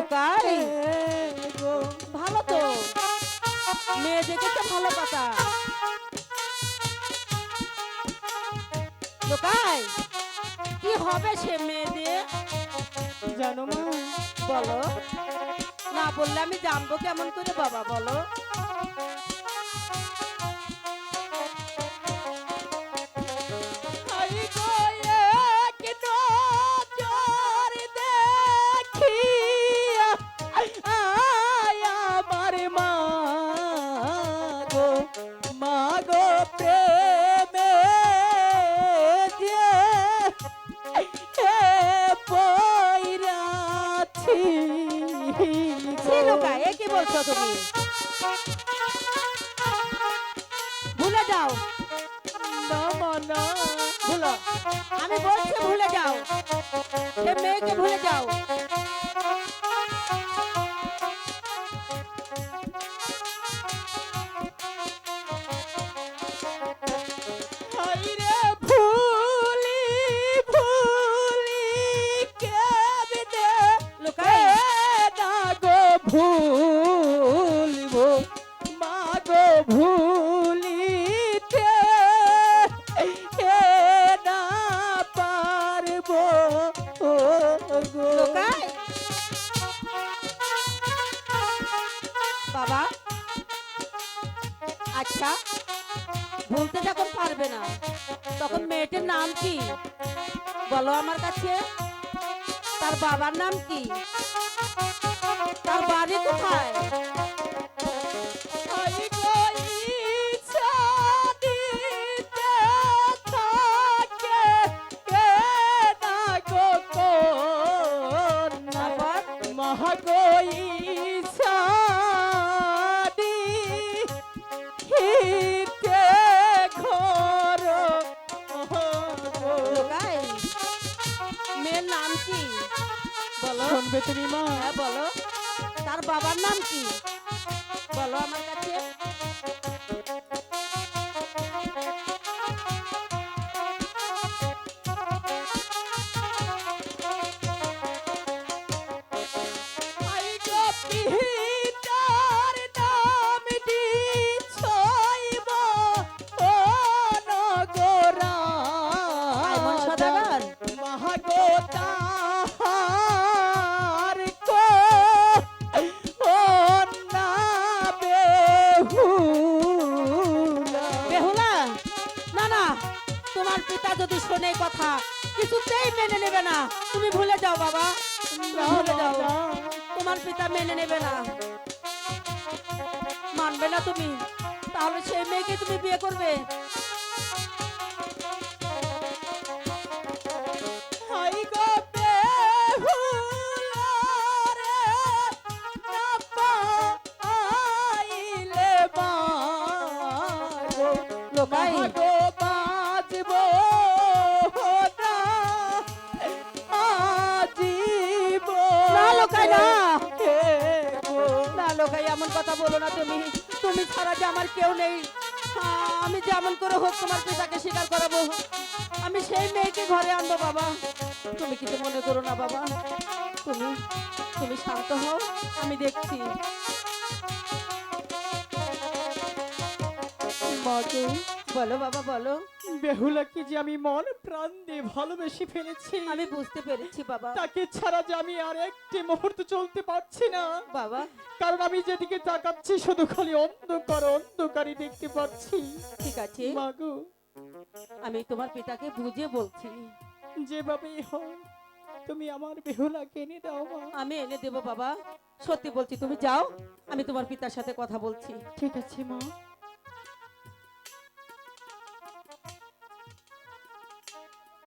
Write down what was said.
লোকাই ভালো তো। মেয়ে দেখেছে ভালো কথা। লোকাই, কি হবে সে মেয়েদের জানো বলো। না বললে আমি জানব কেমন করে বাবা, বলো। ছি লোকাই এ কি বলছো তুমি? ভুলে যাও। ভুলো। আমি বলছি ভুলে যাও। সে মেয়েকে ভুলে যাও। ভুলিব মা গো ভুলিতে না পারব। বাবা? আচ্ছা বলতে যখন পারবে না, তখন মেয়েটির নাম কি? বলো আমার কাছে। তার বাবার নাম কি? তার বাড়ি কোথায়? শুনবে তুমি মা। হ্যাঁ বলো। বাবার নাম কি? বলো আমার কাছে। তোমার পিতা যদি শোনে কথা কিছুতেই মেনে নেবে না। তুমি ভুলে যাও বাবা ভুলে যাও। তোমার পিতা মেনে নেবে না। মানবে না তুমি। তাহলে সেই মেয়েকে তুমি বিয়ে করবে। লোকাই। এমন কথা বলো না তুমি। তুমি ছাড়া যে আমার কেউ নেই। আমি যেমন করে হোক তোমার পিতাকে স্বীকার করাবো। আমি সেই মেয়েকে ঘরে আনব বাবা। তুমি কিছু মনে করো না বাবা। তুমি তুমি শান্ত হও আমি দেখছি। মাগো বলো বাবা বলো। বেহুলাকে যে আমি মন প্রাণ দিয়ে ভালোবেসে ফেলেছি আমি বুঝতে পেরেছি বাবা। তাকে ছাড়া যে আমি আর একটি মুহূর্ত চলতে পারছি না। বাবা। কারণ আমি যেদিকে তাকাচ্ছি শুধু খালি অন্ধকার অন্ধকারই দেখতে পাচ্ছি। ঠিক আছে। মাগো আমি তোমার পিতাকে বুঝিয়ে বলছি। যেভাবেই হয় তুমি আমার বেহুলাকে এনে দাও মা। আমি এনে দেবো বাবা। সত্যি বলছি তুমি যাও আমি তোমার পিতার সাথে কথা বলছি। ঠিক আছে মা।